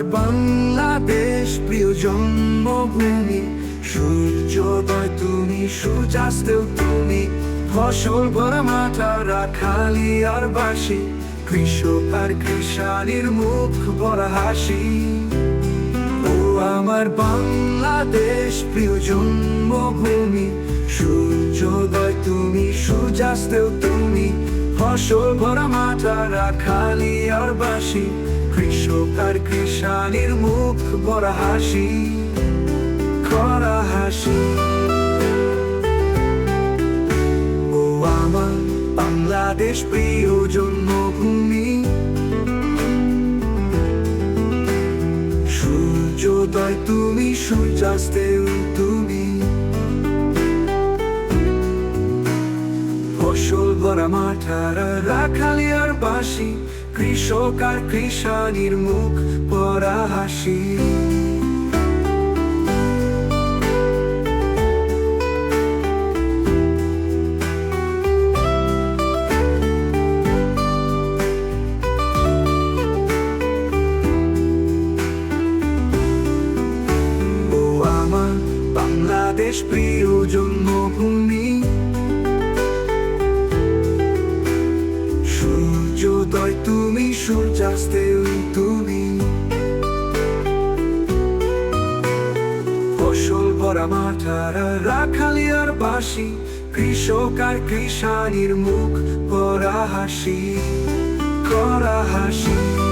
বাংলাদেশ প্রিয় জন্মভূমি, সূর্যোদয় তুমি, সূর্যাস্তেও তুমি, ফসল ভরা মাঠা রাখালি আর বাসি কৃষক আর কৃষানির মুখ ভরা হাসি। ও আমার বাংলাদেশ প্রিয় জন্মভূমি, সূর্যোদয় তুমি, সূর্যাস্তেও তুমি, ফসল ভরা মাঠা রাখালি আর বাসি কৃষক আর কৃষানির মুখ ভরা হাসি করা হাসি। ও আমার বাংলাদেশ প্রিয় জন্মভূমি, সূর্যোদয় তুমি, সূর্যাস্তেও তুমি। ফসল ভরা মাঠার রাখালি আর বাসি কৃষক আর কৃষানির মুখ পরা হাসি। বাংলাদেশ প্রিয় জন্মভূমি সূর্যাস্তেও তুমি ফসল ভরা মাঠার রাখালি আর বাসি কৃষক আর কৃষানির মুখ পরা হাসি, করা হাসি।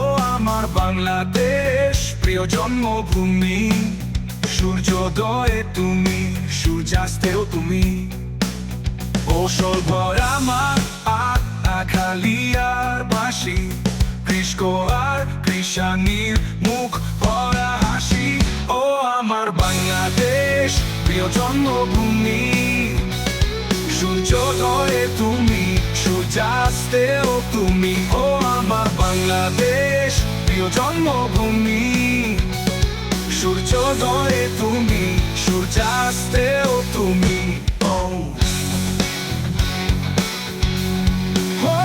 আমার বাংলাদেশ, প্রিয় জন্মভূমি। সূর্যোদয়ে তুমি, সূর্যাস্তেও তুমি। ফসল ভরা মাঠ আর আখালি বাসি কৃষক আর মুখ ভরা হাসি। ও আমার বাংলাদেশ, প্রিয় জন্মভূমি। সূর্যোদয়ে তুমি, সূর্যাস্তেও তুমি। ও আমার বাংলাদেশ। প্রিয় জন্মভূমি সূর্যোদয়ে তুমি সূর্যা